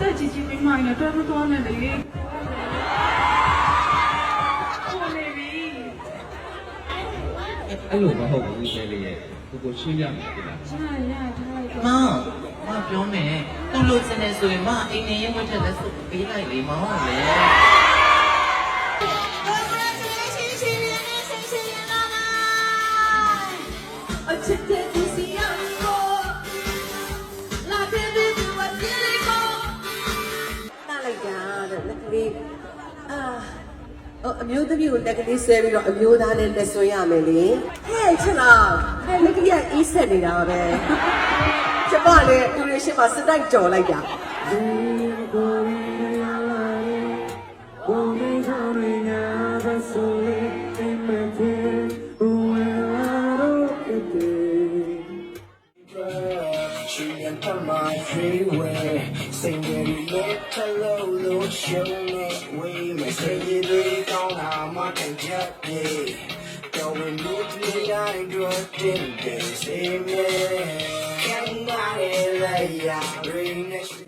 တက်ကြီးကြီးပြီးမှရင်တော့တွဲမသွားနဲ့လေဟိုနေပြီအဲ့လိုမဟုတ်ဘူးဆဲလေးရဲ့ကိုကိုရှင်းပြမယ်ဒီလားချာရထားလိုက်တော့မောင်မပြောမယ်သူ့လိုစနေဆိုရင်မအိမ်နေရင်ဝတ်တဲ့လက်စုပ်ပေးလိုက်လေမောင်လေအချစ်တဲ့ တာတဲ့လက်ကလေးအာအော်အမျိုးသမီးကိုလက်ကလေးဆွဲပြီးတော့အမျိုးသားနဲ့လက်ဆွဲရမယ်လေဟဲ့ချစ်လားဟဲ့လက်ကလေးကအေးဆက်နေတာပဲကျမလည်းသူတွေရှင်းမှာစတိုက်ကြော်လိုက်တာ She went on my freeway, singing let hello, lo show me way, me say you do it on how much I just did. Going with me, I do a thing, they say me. Can't buy it, like ya,